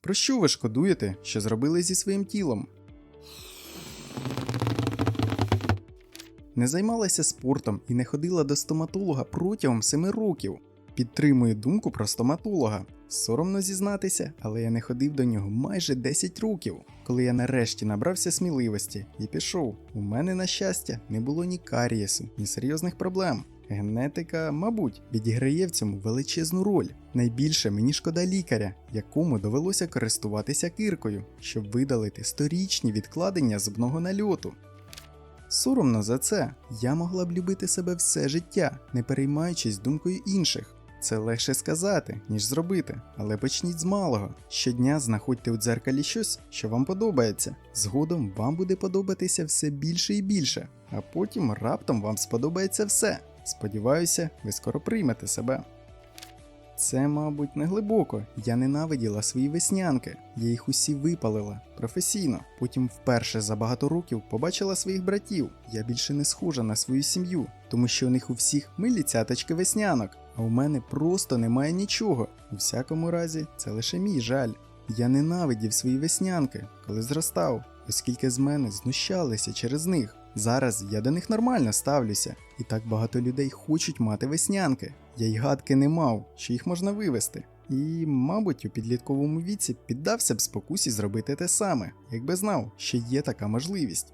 Про що ви шкодуєте, що зробили зі своїм тілом? Не займалася спортом і не ходила до стоматолога протягом 7 років. Підтримую думку про стоматолога. Соромно зізнатися, але я не ходив до нього майже 10 років. Коли я нарешті набрався сміливості і пішов, у мене, на щастя, не було ні карієсу, ні серйозних проблем. Генетика, мабуть, відіграє в цьому величезну роль. Найбільше мені шкода лікаря, якому довелося користуватися киркою, щоб видалити сторічні відкладення зубного нальоту. Соромно за це, я могла б любити себе все життя, не переймаючись думкою інших. Це легше сказати, ніж зробити, але почніть з малого. Щодня знаходьте у дзеркалі щось, що вам подобається. Згодом вам буде подобатися все більше і більше, а потім раптом вам сподобається все. Сподіваюся, ви скоро приймете себе. Це, мабуть, не глибоко. Я ненавиділа свої веснянки. Я їх усі випалила професійно. Потім вперше за багато років побачила своїх братів. Я більше не схожа на свою сім'ю, тому що у них у всіх милі цяточки веснянок, а у мене просто немає нічого. У всякому разі, це лише мій жаль. Я ненавидів свої веснянки, коли зростав, оскільки з мене знущалися через них. Зараз я до них нормально ставлюся, і так багато людей хочуть мати веснянки. Я й гадки не мав, що їх можна вивести. І, мабуть, у підлітковому віці піддався б спокусі зробити те саме, якби знав, що є така можливість.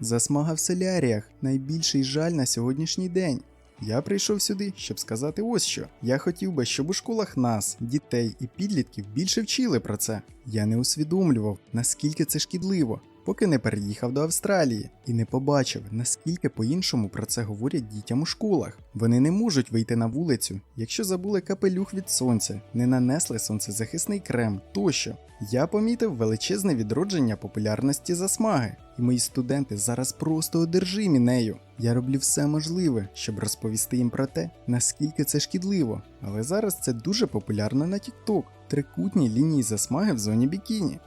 Засмага в соляріях найбільший жаль на сьогоднішній день. Я прийшов сюди, щоб сказати ось що. Я хотів би, щоб у школах нас, дітей і підлітків більше вчили про це. Я не усвідомлював, наскільки це шкідливо, поки не переїхав до Австралії і не побачив, наскільки по-іншому про це говорять дітям у школах. Вони не можуть вийти на вулицю, якщо забули капелюх від сонця, не нанесли сонцезахисний крем тощо. Я помітив величезне відродження популярності засмаги, і мої студенти зараз просто одержимі нею. Я роблю все можливе, щоб розповісти їм про те, наскільки це шкідливо. Але зараз це дуже популярно на TikTok. Трикутні лінії засмаги в зоні бікіні.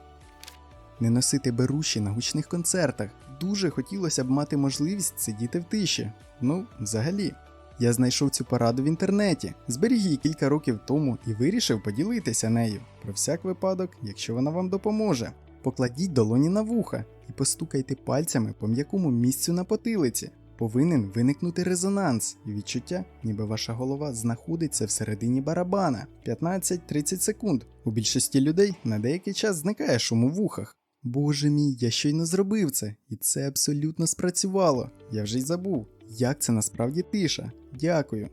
Не носити беруші на гучних концертах. Дуже хотілося б мати можливість сидіти в тиші. Ну, взагалі. Я знайшов цю пораду в інтернеті, зберіг її кілька років тому і вирішив поділитися нею. Про всяк випадок, якщо вона вам допоможе. Покладіть долоні на вуха і постукайте пальцями по м'якому місцю на потилиці. Повинен виникнути резонанс і відчуття, ніби ваша голова знаходиться всередині барабана 15-30 секунд. У більшості людей на деякий час зникає шум у вухах. Боже мій, я щойно зробив це, і це абсолютно спрацювало. Я вже й забув, як це насправді тиша. Дякую.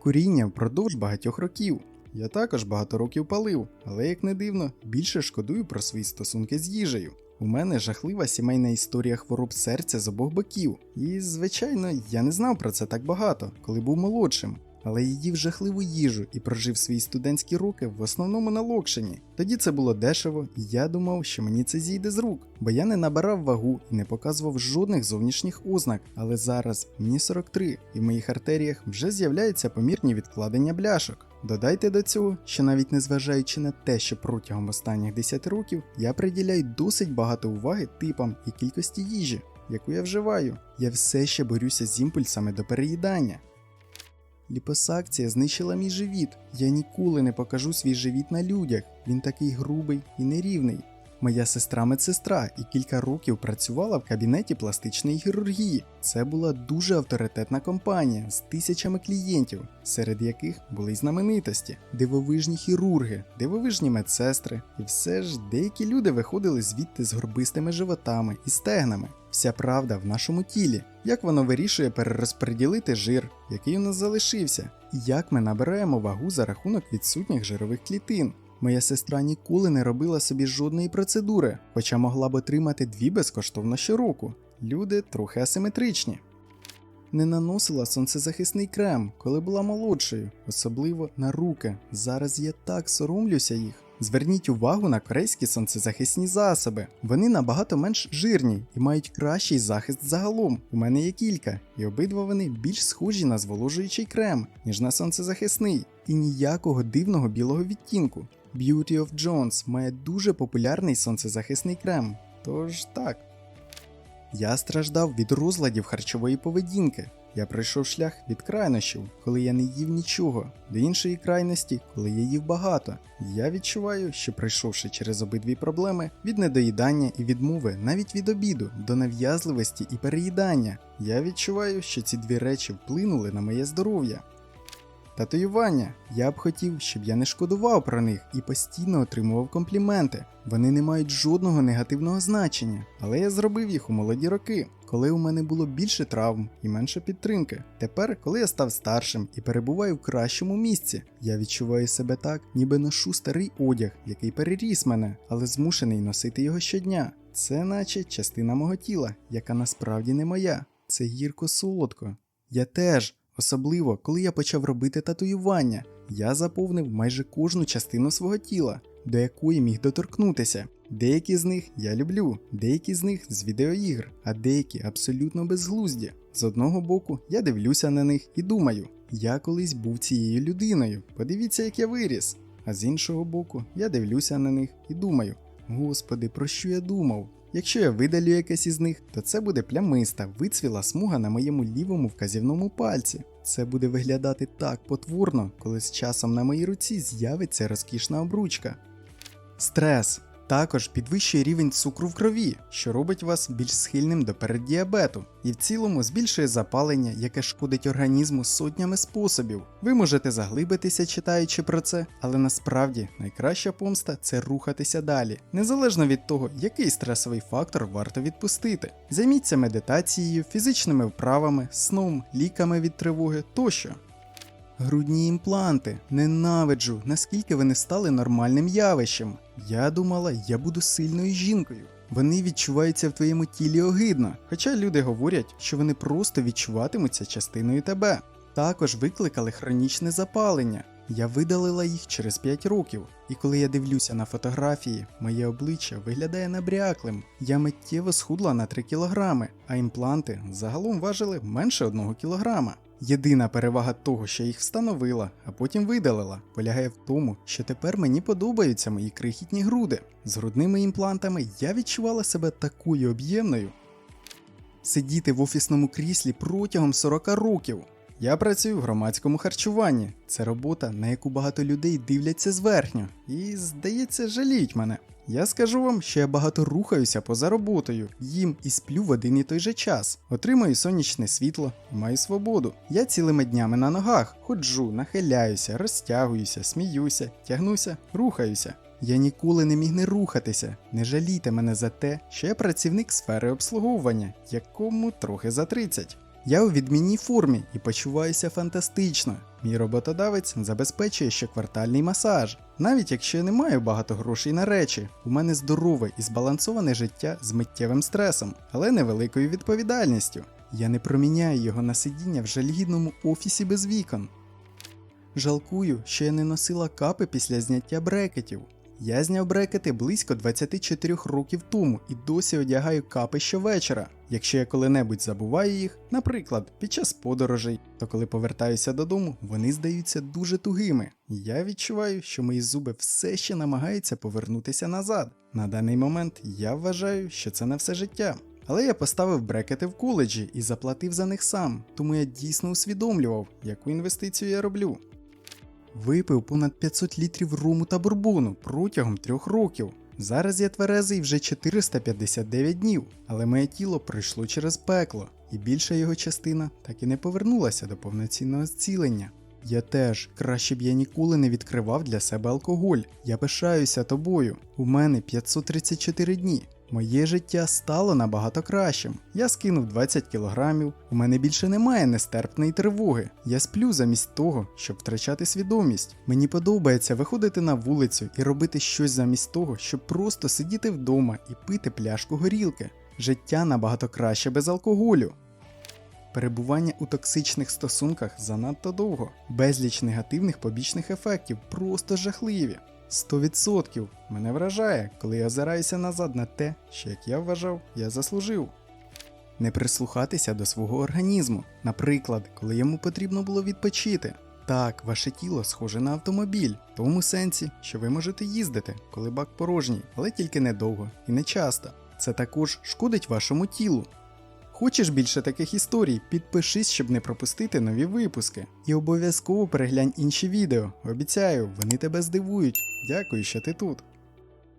Куріння впродовж багатьох років. Я також багато років палив, але як не дивно, більше шкодую про свої стосунки з їжею. У мене жахлива сімейна історія хвороб серця з обох боків. І, звичайно, я не знав про це так багато, коли був молодшим. Але я їв жахливу їжу і прожив свої студентські роки в основному на Локшині. Тоді це було дешево, і я думав, що мені це зійде з рук, бо я не набирав вагу і не показував жодних зовнішніх ознак. Але зараз мені 43, і в моїх артеріях вже з'являються помірні відкладення бляшок. Додайте до цього, що навіть незважаючи на те, що протягом останніх 10 років я приділяю досить багато уваги типам і кількості їжі, яку я вживаю, я все ще борюся з імпульсами до переїдання. Ліпосакція знищила мій живіт. Я ніколи не покажу свій живіт на людях. Він такий грубий і нерівний. Моя сестра медсестра і кілька років працювала в кабінеті пластичної хірургії. Це була дуже авторитетна компанія з тисячами клієнтів, серед яких були знаменитості, дивовижні хірурги, дивовижні медсестри. І все ж деякі люди виходили звідти з горбистими животами і стегнами. Вся правда в нашому тілі, як воно вирішує перерозподілити жир, який у нас залишився, і як ми набираємо вагу за рахунок відсутніх жирових клітин. Моя сестра ніколи не робила собі жодної процедури, хоча могла б отримати дві безкоштовно щороку. Люди трохи асиметричні. Не наносила сонцезахисний крем, коли була молодшою, особливо на руки. Зараз я так соромлюся їх. Зверніть увагу на корейські сонцезахисні засоби. Вони набагато менш жирні і мають кращий захист загалом. У мене є кілька, і обидва вони більш схожі на зволожуючий крем, ніж на сонцезахисний, і ніякого дивного білого відтінку. Beauty of Jones має дуже популярний сонцезахисний крем. Тож так. Я страждав від розладів харчової поведінки. Я пройшов шлях від крайнощів, коли я не їв нічого, до іншої крайності, коли я їв багато. Я відчуваю, що пройшовши через обидві проблеми від недоїдання і відмови, навіть від обіду, до нав'язливості і переїдання, я відчуваю, що ці дві речі вплинули на моє здоров'я. Татуювання. Я б хотів, щоб я не шкодував про них і постійно отримував компліменти. Вони не мають жодного негативного значення, але я зробив їх у молоді роки, коли у мене було більше травм і менше підтримки. Тепер, коли я став старшим і перебуваю в кращому місці, я відчуваю себе так, ніби ношу старий одяг, який переріс мене, але змушений носити його щодня. Це наче частина мого тіла, яка насправді не моя. Це гірко солодко. Я теж. Особливо, коли я почав робити татуювання, я заповнив майже кожну частину свого тіла, до якої міг доторкнутися. Деякі з них я люблю, деякі з них з відеоігр, а деякі абсолютно безглузді. З одного боку, я дивлюся на них і думаю, я колись був цією людиною, подивіться, як я виріс. А з іншого боку, я дивлюся на них і думаю: Господи, про що я думав? Якщо я видалю якесь із них, то це буде плямиста, вицвіла смуга на моєму лівому вказівному пальці. Це буде виглядати так потворно, коли з часом на моїй руці з'явиться розкішна обручка. Стрес також підвищує рівень цукру в крові, що робить вас більш схильним до переддіабету, і в цілому збільшує запалення, яке шкодить організму сотнями способів. Ви можете заглибитися, читаючи про це, але насправді найкраща помста це рухатися далі, незалежно від того, який стресовий фактор варто відпустити. Займіться медитацією, фізичними вправами, сном, ліками від тривоги тощо. Грудні імпланти. Ненавиджу, наскільки вони стали нормальним явищем. Я думала, я буду сильною жінкою. Вони відчуваються в твоєму тілі огидно, хоча люди говорять, що вони просто відчуватимуться частиною тебе. Також викликали хронічне запалення. Я видалила їх через 5 років, і коли я дивлюся на фотографії, моє обличчя виглядає набряклим. Я миттєво схудла на 3 кілограми, а імпланти загалом важили менше 1 кілограма. Єдина перевага того, що їх встановила, а потім видалила, полягає в тому, що тепер мені подобаються мої крихітні груди. З грудними імплантами я відчувала себе такою об'ємною. Сидіти в офісному кріслі протягом 40 років. Я працюю в громадському харчуванні. Це робота, на яку багато людей дивляться зверхньо, і, здається, жаліють мене. Я скажу вам, що я багато рухаюся поза роботою, їм і сплю в один і той же час, отримую сонячне світло і маю свободу. Я цілими днями на ногах ходжу, нахиляюся, розтягуюся, сміюся, тягнуся, рухаюся. Я ніколи не міг не рухатися. Не жалійте мене за те, що я працівник сфери обслуговування, якому трохи за 30. Я у відмінній формі і почуваюся фантастично. Мій роботодавець забезпечує щоквартальний масаж. Навіть якщо я не маю багато грошей на речі, у мене здорове і збалансоване життя з миттєвим стресом, але невеликою відповідальністю. Я не проміняю його на сидіння в жалюгідному офісі без вікон. Жалкую, що я не носила капи після зняття брекетів. Я зняв брекети близько 24 років тому і досі одягаю капи щовечора. Якщо я коли-небудь забуваю їх, наприклад, під час подорожей, то коли повертаюся додому, вони здаються дуже тугими. Я відчуваю, що мої зуби все ще намагаються повернутися назад. На даний момент я вважаю, що це не все життя. Але я поставив брекети в коледжі і заплатив за них сам, тому я дійсно усвідомлював, яку інвестицію я роблю. Випив понад 500 літрів руму та бурбону протягом трьох років. Зараз я тверезий вже 459 днів, але моє тіло пройшло через пекло, і більша його частина так і не повернулася до повноцінного зцілення. Я теж краще б я ніколи не відкривав для себе алкоголь. Я пишаюся тобою. У мене 534 дні. Моє життя стало набагато кращим. Я скинув 20 кілограмів, у мене більше немає нестерпної тривоги. Я сплю замість того, щоб втрачати свідомість. Мені подобається виходити на вулицю і робити щось замість того, щоб просто сидіти вдома і пити пляшку горілки. Життя набагато краще без алкоголю. Перебування у токсичних стосунках занадто довго, безліч негативних побічних ефектів, просто жахливі. 100% мене вражає, коли я озираюся назад на те, що як я вважав, я заслужив. Не прислухатися до свого організму, наприклад, коли йому потрібно було відпочити. Так, ваше тіло схоже на автомобіль, в тому сенсі, що ви можете їздити, коли бак порожній, але тільки недовго і не часто. Це також шкодить вашому тілу. Хочеш більше таких історій? Підпишись, щоб не пропустити нові випуски. І обов'язково переглянь інші відео. Обіцяю, вони тебе здивують. Дякую, що ти тут.